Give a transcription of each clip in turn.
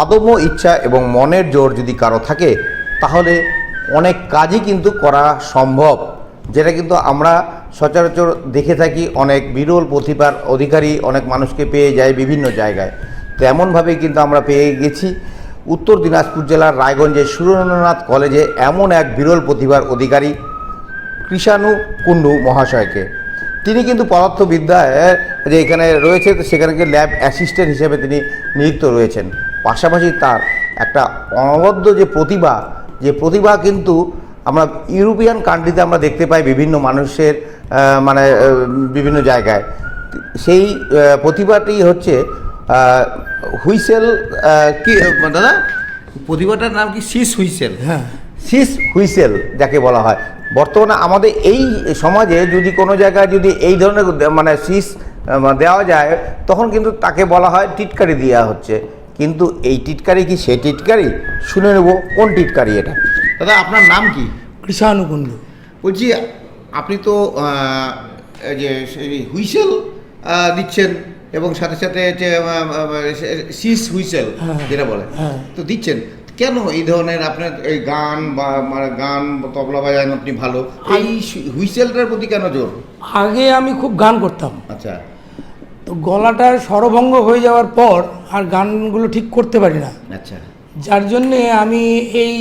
আদম্য ইচ্ছা এবং মনের জোর যদি কারও থাকে, তাহলে অনেক কাজই কিন্তু করা সম্ভব। যেটা কিন্তু আমরা সচরাচর দেখে থাকি, অনেক বিরল প্রতিভার অধিকারী অনেক মানুষকে পেয়ে যায় বিভিন্ন জায়গায়। তেমনভাবে কিন্তু আমরা পেয়ে গেছি। উত্তর দিনাজপুর জেলার রায়গঞ্জের সুরেন্দ্রনাথ কলেজে এমন এক বিরল প্রতিভার অধিকারী, কৃষাণু কুণ্ডু মহাশয়কে। তিনি কিন্তু পদার্থবিদ্যায় যে এখানে রয়েছে সেখানে ল্যাব অ্যাসিস্ট্যান্ট হিসেবে তিনি নিযুক্ত রয়েছেন। পাশাপাশি তার একটা অনবদ্য যে প্রতিভা যে প্রতিভা কিন্তু আমরা ইউরোপিয়ান কান্ট্রিতে আমরা দেখতে পাই বিভিন্ন মানুষের মানে বিভিন্ন জায়গায়। সেই প্রতিভাটি হচ্ছে হুইসেল কি দাদা? প্রতিভাটার নাম কি? সিস হুইসেল। হ্যাঁ। সিস হুইসেল যাকে বলা হয়। বর্তমানে আমাদের এই সমাজে যদি কোনো জায়গায় যদি এই ধরনের মানে সিস দেওয়া যায় তখন কিন্তু তাকে বলা হয় টিটকারি দেওয়া হচ্ছে। কিন্তু এই টিটকারি কি সে টিটকারি? শুনে নেব কোন টিটকারি এটা। দাদা আপনার নাম কি? কৃষাণুকুণ্ড বলছি আপনি তো যে হুইসেল দিচ্ছেন এবং সাথে সাথে যে সিস হুইসেল হ্যাঁ। যেটা বলে হ্যাঁ। তো দিচ্ছেন। কেন এই ধরনের আপনার এই গান বা মানে গান তবলা বাজান আপনি ভালো? এই হুইসেলটার প্রতি কেন জোর? আগে আমি খুব গান করতাম। আচ্ছা। তো গলাটা স্বরভঙ্গ হয়ে যাওয়ার পর আর গানগুলো ঠিক করতে পারি না। আচ্ছা। যার জন্যে আমি এই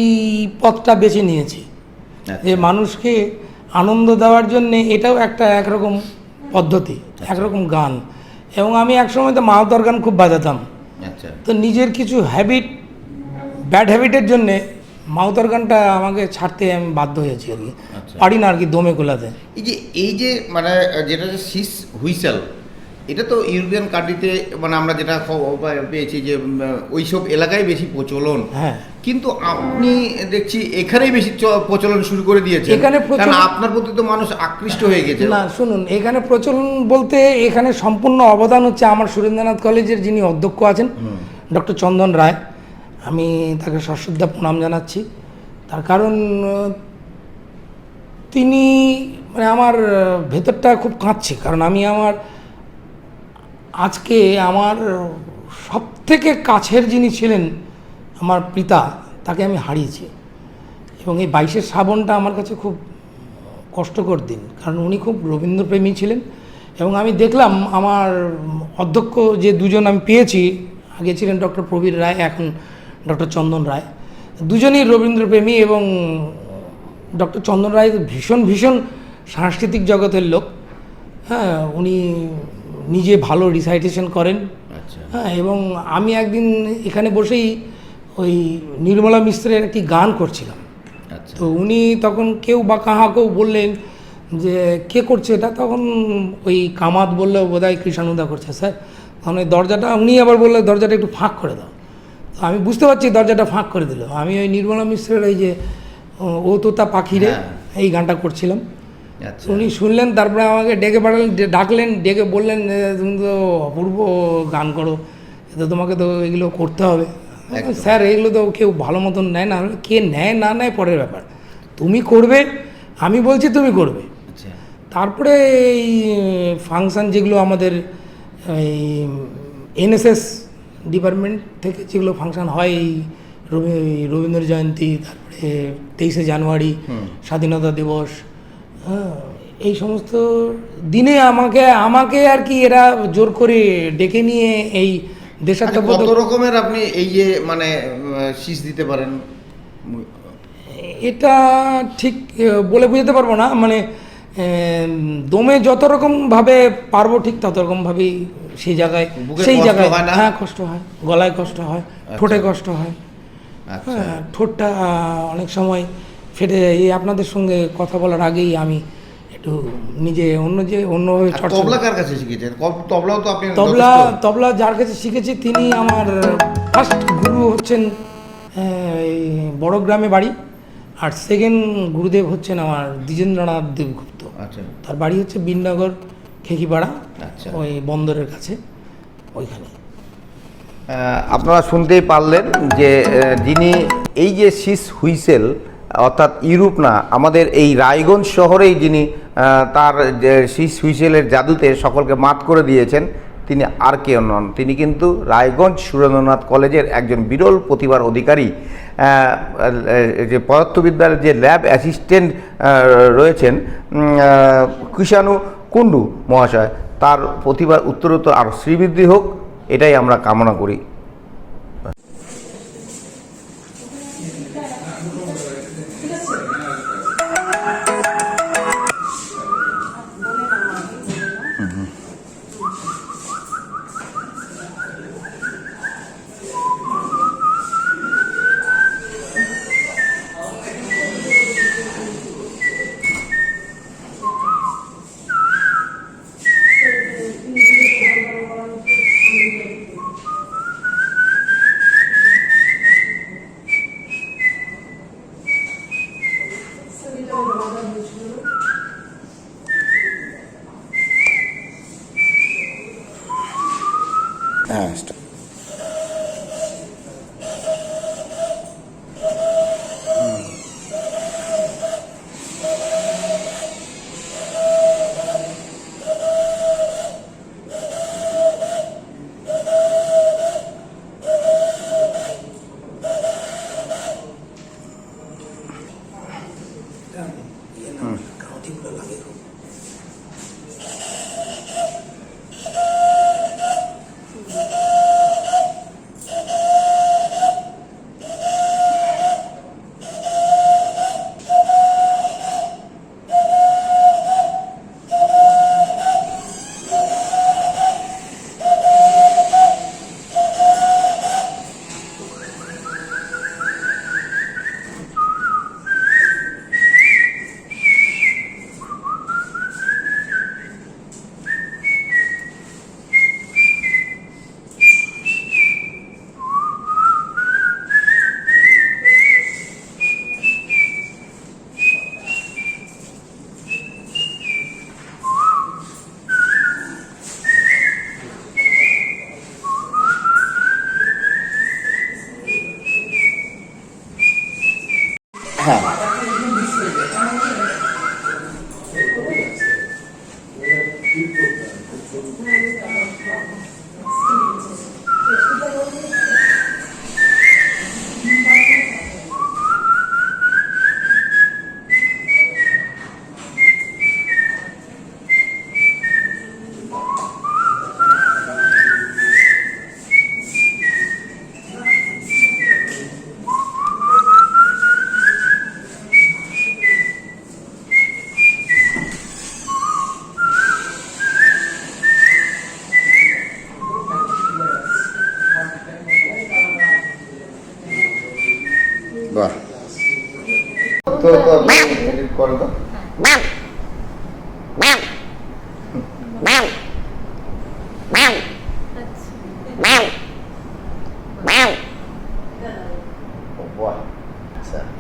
পথটা বেছে নিয়েছি। আচ্ছা। যে মানুষকে আনন্দ দেওয়ার জন্যে এটাও একটা একরকম পদ্ধতি একরকম গান। এবং আমি একসময় তো মাহতর গান খুব বাজাতাম। আচ্ছা। তো নিজের কিছু হ্যাবিট ব্যাড হ্যাবিটের জন্যে মাউতার গানটা আমাকে ছাড়তে আমি বাধ্য হয়েছি আর কি। আচ্ছা। পারি না আর কি দমে গোলাতে এই যে এই যে মানে যেটা যে সিস হুইসেল এটা তো ইউরোপিয়ান কান্ট্রিতে মানে আমরা যেটা পেয়েছি যে ওইসব এলাকায় বেশি প্রচলন। হ্যাঁ। কিন্তু আপনি দেখছি এখানেই বেশি প্রচলন শুরু করে দিয়েছেন। এখানে কারণ আপনার প্রতি তো মানুষ আকৃষ্ট হয়ে গেছে। না শুনুন এখানে প্রচলন বলতে এখানে সম্পূর্ণ অবদান হচ্ছে আমার সুরেন্দ্রনাথ কলেজের যিনি অধ্যক্ষ আছেন ডক্টর চন্দন রায়। আমি তাকে সশ্রদ্ধা প্রণাম জানাচ্ছি। তার কারণ তিনি মানে আমার ভেতরটা খুব কাঁদছে। কারণ আমি আমার আজকে আমার সব থেকে কাছের যিনি ছিলেন আমার পিতা, তাকে আমি হারিয়েছি। এবং এই বাইশের শ্রাবণটা আমার কাছে খুব কষ্টকর দিন, কারণ উনি খুব রবীন্দ্রপ্রেমী ছিলেন এবং আমি দেখলাম আমার অধ্যক্ষ যে দুজন আমি পেয়েছি, আগে ছিলেন ডক্টর প্রবীর রায়, এখন ডক্টর চন্দন রায়। দুজনেই রবীন্দ্রপ্রেমী এবং ডক্টর চন্দন রায় ভীষণ ভীষণ সাংস্কৃতিক জগতের লোক। হ্যাঁ উনি নিজে ভালো রিসাইটেশন করেন। আচ্ছা। হ্যাঁ এবং আমি একদিন এখানে বসেই ওই নির্মলা মিশ্রের একটি গান করছিলাম। আচ্ছা। তো উনি তখন কেউ বা কাহাকেও বললেন যে কে করছে এটা? তখন ওই কামাত বলল বোধহয় কৃষাণুদা করছে স্যার। তখন ওই দরজাটা উনি আবার বললে দরজাটা একটু ফাঁক করে দাও। তো আমি বুঝতে পারছি দরজাটা ফাঁক করে দিল। আমি ওই নির্মলা মিশ্রের ওই যে ও- ও তোতা পাখিরে হ্যাঁ। এই গানটা করছিলাম। উনি শুনলেন তারপরে আমাকে ডেকে পাঠালেন ডাকলেন ডেকে বললেন তুমি তো অপূর্ব গান করো তো তোমাকে তো এগুলো করতে হবে। স্যার এগুলো তো কেউ ভালো মতন নেয় না। কে নেয় না নেয় পরের ব্যাপার। তুমি করবে আমি বলছি তুমি করবে। আচ্ছা। তারপরে এই ফাংশান যেগুলো আমাদের এই এনএসএস ডিপার্টমেন্ট থেকে যেগুলো ফাংশান হয় এই রবীন্দ্র জয়ন্তী তারপরে তেইশে জানুয়ারি স্বাধীনতা দিবস এই সমস্ত দিনে আমাকে আমাকে আর কি এরা জোর করে ডেকে নিয়ে এই আচ্ছা, দেশাত্মবোধক কত রকমের আপনি এই যে মানে শীষ দিতে পারেন? এটা ঠিক বলে বুঝতে পারব না মানে দমে যত রকমভাবে পারব ঠিক তত রকমভাবেই সেই জায়গায় সেই জায়গায় না? হ্যাঁ কষ্ট হয় গলায় কষ্ট হয় ঠোঁটে কষ্ট হয়। আচ্ছা। হ্যাঁ ঠোঁটটা অনেক সময় ফেটে যায়। এই আপনাদের সঙ্গে কথা বলার আগেই আমি একটু নিজে অন্য যে অন্যভাবে তবলা কার। কাছে শিখেছেন? কব- তবলাও তো আপনি তবলা তবলা যার কাছে শিখেছি তিনি আমার ফার্স্ট গুরু হচ্ছেন এই বড় গ্রামে বাড়ি আর সেকেন্ড গুরুদেব হচ্ছেন আমার দ্বিজেন্দ্রনাথ দেবগুপ্ত। আচ্ছা। তার বাড়ি হচ্ছে বিননগর খেকিপাড়া আচ্ছা। ওই বন্দরের কাছে ওইখানে। আপনারা শুনতেই পারলেন যে যিনি এই যে সিস হুইসেল অর্থাৎ ইউরোপ না, আমাদের এই রায়গঞ্জ শহরেই যিনি তার হুইসেলের জাদুতে সকলকে মাত করে দিয়েছেন, তিনি আর কেউ নন। তিনি কিন্তু রায়গঞ্জ সুরেন্দ্রনাথ কলেজের একজন বিরল প্রতিভার অধিকারী। যে পদার্থবিদ্যার যে ল্যাব অ্যাসিস্ট্যান্ট রয়েছেন কৃষাণু কুণ্ডু মহাশয়, তার প্রতিভার উত্তরোত্তর আরও শ্রীবৃদ্ধি হোক, এটাই আমরা কামনা করি।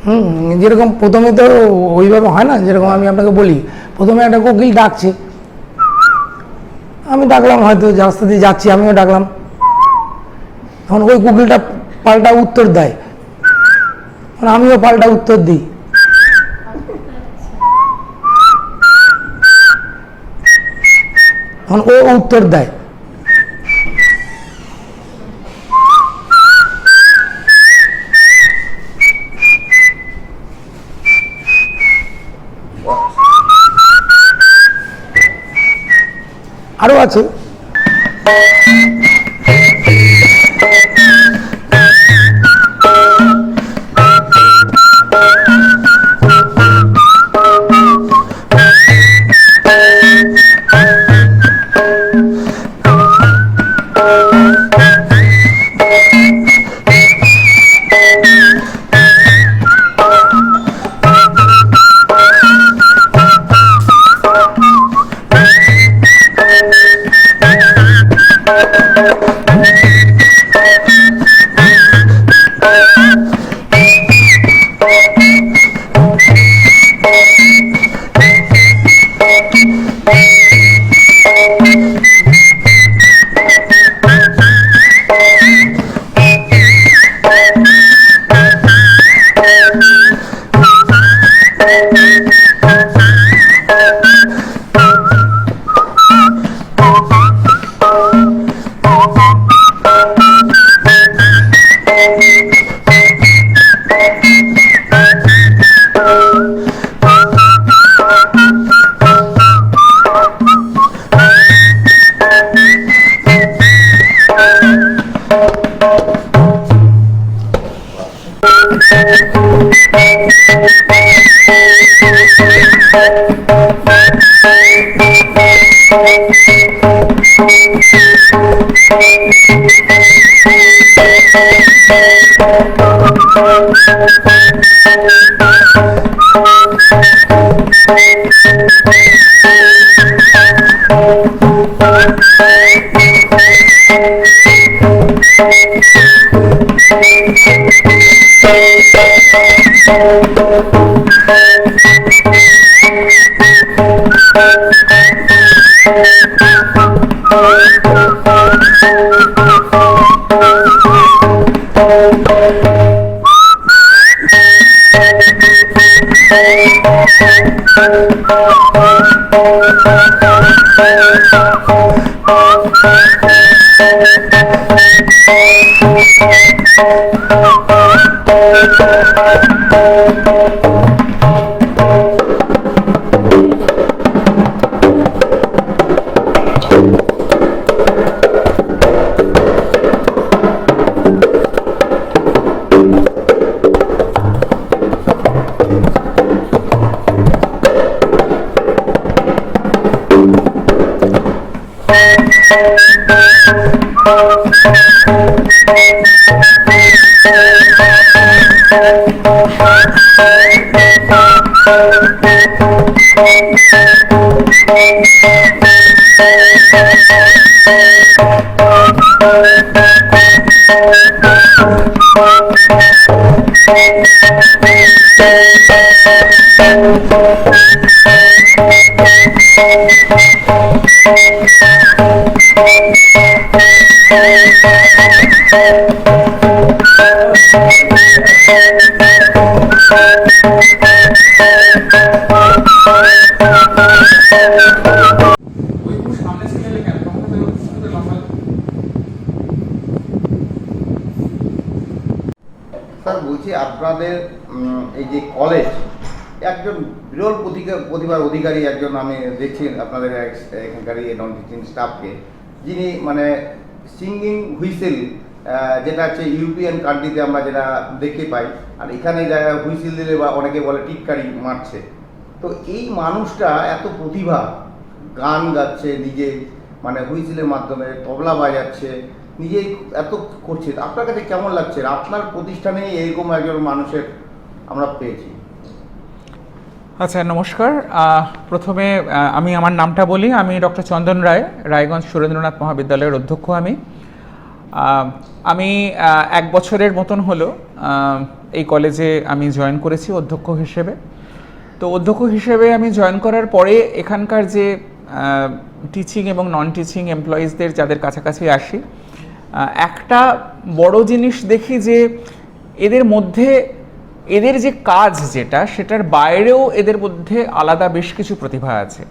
হুম, যেরকম প্রথমে তো ওইভাবে হয় না, যেরকম আমি আপনাকে বলি, প্রথমে একটা কোকিল ডাকছে। আমি ডাকলাম, হয়তো রাস্তা দিয়ে যাচ্ছি, আমিও ডাকলাম। তখন ওই কোকিলটা পাল্টা উত্তর দেয়। তখন আমিও পাল্টা উত্তর দিই। তখন ও উত্তর দেয়। আরও you. আছে স্যার বিরল প্রতিভার অধিকারী একজন আমি দেখছি আপনাদের এক- এখানকার নন টিচিং স্টাফকে যিনি মানে সিঙ্গিং হুইসেল যেটা হচ্ছে ইউরোপিয়ান কান্ট্রিতে আমরা যেটা দেখতে পাই, আর এখানে যারা হুইসেল দিলে বা অনেকে বলে টিটকারি মারছে। তো এই মানুষটা এত প্রতিভা, গান গাচ্ছে নিজে মানে হুইসেলের মাধ্যমে, তবলা বাজাচ্ছে নিজেই এত করছে। আপনার কাছে কেমন লাগছে? আপনার প্রতিষ্ঠানে এরকম একজন মানুষের আমরা পেয়েছি। আচ্ছা নমস্কার। প্রথমে আমি আমার নামটা বলি। আমি ডক্টর চন্দন রায়, রায়গঞ্জ সুরেন্দ্রনাথ মহাবিদ্যালয়ের অধ্যক্ষ আমি। আমি এক বছরের মতন হলো এই কলেজে আমি জয়েন করেছি অধ্যক্ষ হিসেবে। তো অধ্যক্ষ হিসেবে আমি জয়েন করার পরে এখানকার যে টিচিং এবং নন টিচিং এমপ্লয়িজদের যাদের কাছাকাছি আসি একটা বড় জিনিস দেখি যে, এদের মধ্যে এদের যে কাজ যেটা সেটার বাইরেও এদের মধ্যে আলাদা বেশ কিছু প্রতিভা আছে।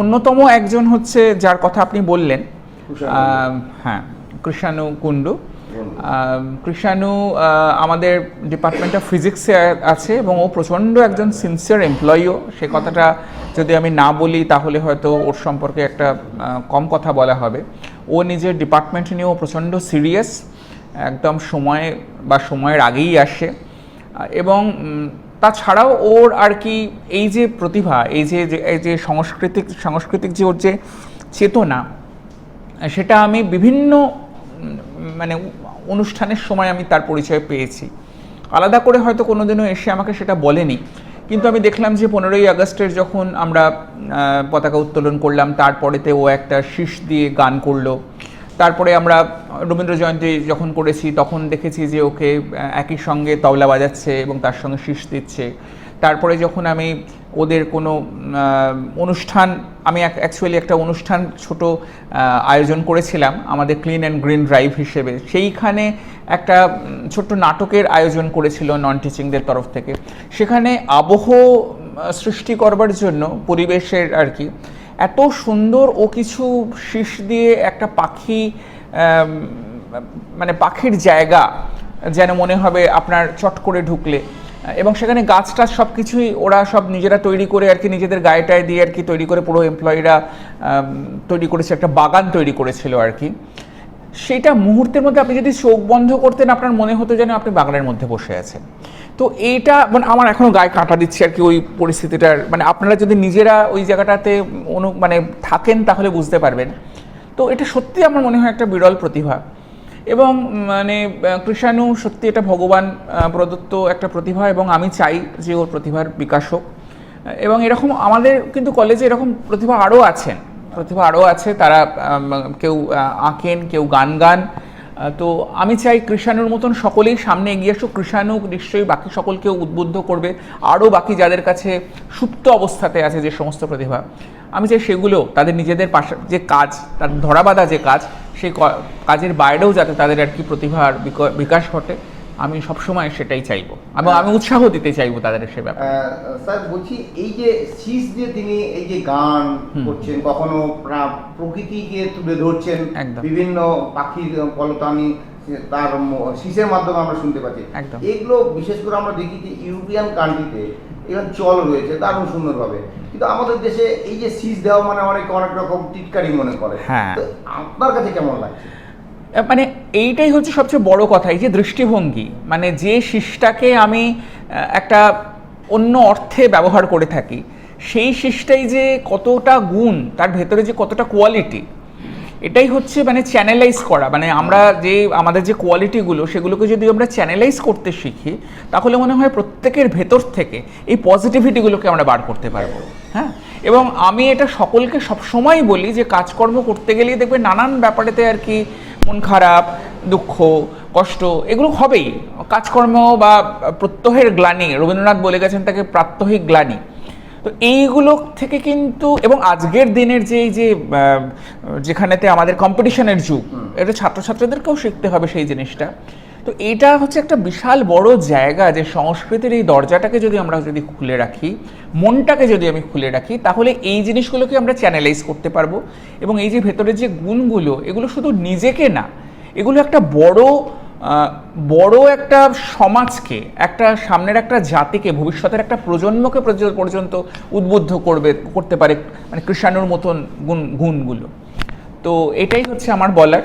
অন্যতম একজন হচ্ছে যার কথা আপনি বললেন হ্যাঁ কৃষাণু কুণ্ডু। কৃষাণু আমাদের ডিপার্টমেন্ট অফ ফিজিক্সে আছে এবং ও প্রচণ্ড একজন সিনসিয়ার এমপ্লয়িও সে কথাটা যদি আমি না বলি তাহলে হয়তো ওর সম্পর্কে একটা কম কথা বলা হবে। ও নিজের ডিপার্টমেন্ট নিয়েও প্রচণ্ড সিরিয়াস একদম সময় বা সময়ের আগেই আসে। এবং তাছাড়াও ওর আর কি এই যে প্রতিভা, এই যে এই যে সাংস্কৃতিক সাংস্কৃতিক যে ওর যে চেতনা, সেটা আমি বিভিন্ন মানে অনুষ্ঠানের সময় আমি তার পরিচয় পেয়েছি। আলাদা করে হয়তো কোনোদিনও এসে আমাকে সেটা বলেনি। কিন্তু আমি দেখলাম যে পনেরোই আগস্টের যখন আমরা পতাকা উত্তোলন করলাম, তারপরেতে ও একটা শীষ দিয়ে গান করল। তারপরে আমরা রবীন্দ্র জয়ন্তী যখন করেছি, তখন দেখেছি যে ওকে একই সঙ্গে তবলা বাজাচ্ছে এবং তার সঙ্গে শীষ দিচ্ছে। তারপরে যখন আমি ওদের কোনো অনুষ্ঠান, আমি অ্যাকচুয়ালি একটা অনুষ্ঠান ছোট আয়োজন করেছিলাম আমাদের ক্লিন অ্যান্ড গ্রিন ড্রাইভ হিসেবে। সেইখানে একটা ছোট্ট নাটকের আয়োজন করেছিল নন টিচিংদের তরফ থেকে। সেখানে আবহ সৃষ্টি করবার জন্য পরিবেশের আর কি এত সুন্দর ও কিছু শীষ দিয়ে একটা পাখি মানে পাখির জায়গা যেন মনে হবে আপনার চট করে ঢুকলে। এবং সেখানে গাছ টাছ সব কিছুই ওরা সব নিজেরা তৈরি করে আর কি, নিজেদের গায়েটায় দিয়ে আর কি তৈরি করে পুরো এমপ্লয়িরা তৈরি করেছে, একটা বাগান তৈরি করেছিল আর কি। সেটা মুহূর্তের মধ্যে আপনি যদি চোখ বন্ধ করতেন, আপনার মনে হতো যেন আপনি বাগানের মধ্যে বসে আছেন। তো এইটা মানে আমার এখনও গায়ে কাঁটা দিচ্ছে আর কি ওই পরিস্থিতিটার। মানে আপনারা যদি নিজেরা ওই জায়গাটাতে অনু মানে থাকেন তাহলে বুঝতে পারবেন। তো এটা সত্যি আমার মনে হয় একটা বিরল প্রতিভা। এবং মানে কৃষাণু সত্যি এটা ভগবান প্রদত্ত একটা প্রতিভা এবং আমি চাই যে ওর প্রতিভার বিকাশ হোক। এবং এরকম আমাদের কিন্তু কলেজে এরকম প্রতিভা আরও আছেন। প্রতিভা আরও আছে, তারা কেউ আঁকেন, কেউ গান গান। তো আমি চাই কৃষাণুর মতন সকলেই সামনে এগিয়ে আসুক। কৃষাণু নিশ্চয়ই বাকি সকলকেও উদ্বুদ্ধ করবে। আরও বাকি যাদের কাছে সুপ্ত অবস্থাতে আছে যে সমস্ত প্রতিভা, আমি চাই সেগুলো তাদের নিজেদের পাশে যে কাজ, তার ধরাবাঁধা যে কাজ, সেই কাজের বাইরেও যাতে তাদের আর কি প্রতিভার বিক- বিকাশ ঘটে। আমি সবসময় সেটাই চাইব। এবং আমি উৎসাহ দিতে চাইব তাদের সে ব্যাপারে। স্যার বলছি এই যে শীষ দিয়ে তিনি এই যে গান করছেন কখনো প্রকৃতিকে তুলে ধরছেন। বিভিন্ন পাখির কলতানি তার শীষের মাধ্যমে আমরা শুনতে পাচ্ছি। একদম। এগুলো বিশেষ করে আমরা দেখি যে ইউরোপিয়ান কান্ট্রিতে এগুলো চল রয়েছে দারুণ সুন্দরভাবে। কিন্তু আমাদের দেশে এই যে শীষ দেওয়া মানে অনেক অনেক রকম টিটকারি মনে করে। হ্যাঁ। আপনার কাছে কেমন লাগছে? মানে এইটাই হচ্ছে সবচেয়ে বড় কথা, এই যে দৃষ্টিভঙ্গি। মানে যে শীষটাকে আমি একটা অন্য অর্থে ব্যবহার করে থাকি, সেই শীষটাই যে কতটা গুণ, তার ভেতরে যে কতটা কোয়ালিটি এটাই হচ্ছে মানে চ্যানেলাইজ করা। মানে আমরা যে, আমাদের যে কোয়ালিটিগুলো সেগুলোকে যদি আমরা চ্যানেলাইজ করতে শিখি, তাহলে মনে হয় প্রত্যেকের ভেতর থেকে এই পজিটিভিটিগুলোকে আমরা বার করতে পারব। হ্যাঁ? এবং আমি এটা সকলকে সবসময় বলি যে কাজকর্ম করতে গেলেই দেখবে নানান ব্যাপারেতে আর কি মন খারাপ দুঃখ কষ্ট এগুলো হবেই। কাজকর্ম বা প্রত্যহের গ্লানি রবীন্দ্রনাথ বলে গেছেন তাকে প্রাত্যহিক গ্লানি। তো এইগুলো থেকে কিন্তু এবং আজকের দিনের যে এই যে যেখানেতে আমাদের কম্পিটিশনের যুগ এটা ছাত্রছাত্রীদেরকেও শিখতে হবে সেই জিনিসটা। তো এটা হচ্ছে একটা বিশাল বড় জায়গা যে সংস্কৃতির এই দরজাটাকে যদি আমরা যদি খুলে রাখি, মনটাকে যদি আমি খুলে রাখি, তাহলে এই জিনিসগুলোকে আমরা চ্যানেলাইজ করতে পারব। এবং এই যে ভেতরের যে গুণগুলো, এগুলো শুধু নিজেকে না, এগুলো একটা বড় বড় একটা সমাজকে, একটা সামনের একটা জাতিকে, ভবিষ্যতের একটা প্রজন্মকে পর্যন্ত উদ্বুদ্ধ করবে, করতে পারে মানে কৃষাণুর মতন গুণ, গুণগুলো। তো এটাই হচ্ছে আমার বলার।